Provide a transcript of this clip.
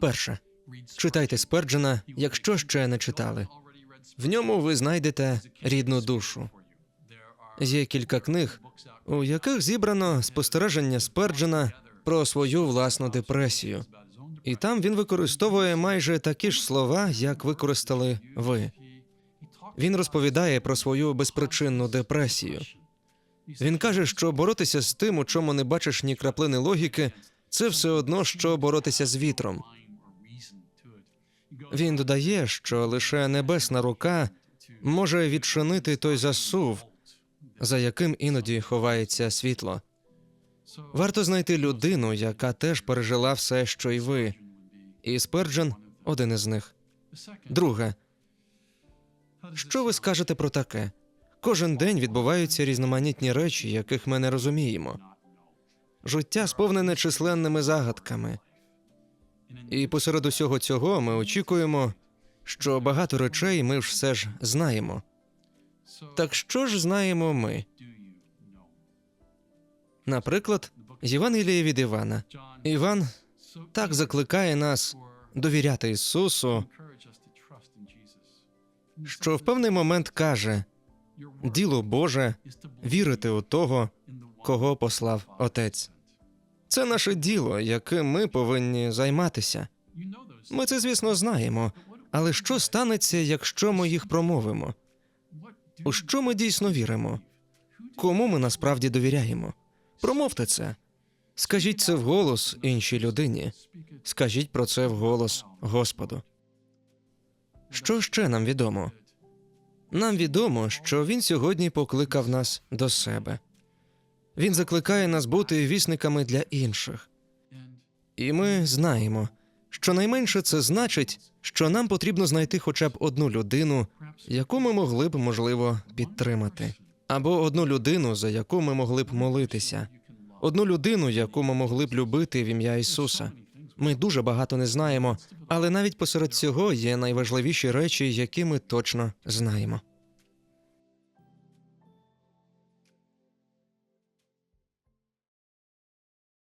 Перше, читайте Сперджена, якщо ще не читали. В ньому ви знайдете рідну душу. Є кілька книг, у яких зібрано спостереження Сперджена про свою власну депресію. І там він використовує майже такі ж слова, як використали ви. Він розповідає про свою безпричинну депресію. Він каже, що боротися з тим, у чому не бачиш ні краплини логіки, це все одно, що боротися з вітром. Він додає, що лише небесна рука може відчинити той засув, за яким іноді ховається світло. Варто знайти людину, яка теж пережила все, що й ви. І Сперджен один із них. Друге, що ви скажете про таке? Кожен день відбуваються різноманітні речі, яких ми не розуміємо. Життя сповнене численними загадками. І посеред усього цього ми очікуємо, що багато речей ми все ж знаємо. Так що ж знаємо ми? Наприклад, з Євангеліє від Івана. Іван так закликає нас довіряти Ісусу, що в певний момент каже: діло Боже вірити у того, кого послав Отець. Це наше діло, яким ми повинні займатися. Ми це, звісно, знаємо. Але що станеться, якщо ми їх промовимо? У що ми дійсно віримо? Кому ми насправді довіряємо? Промовте це. Скажіть це вголос іншій людині. Скажіть про це вголос Господу. Що ще нам відомо? Нам відомо, що він сьогодні покликав нас до себе. Він закликає нас бути вісниками для інших. І ми знаємо, що найменше це значить, що нам потрібно знайти хоча б одну людину, яку ми могли б, можливо, підтримати, або одну людину, за яку ми могли б молитися, одну людину, яку ми могли б любити в ім'я Ісуса. Ми дуже багато не знаємо, але навіть посеред цього є найважливіші речі, які ми точно знаємо.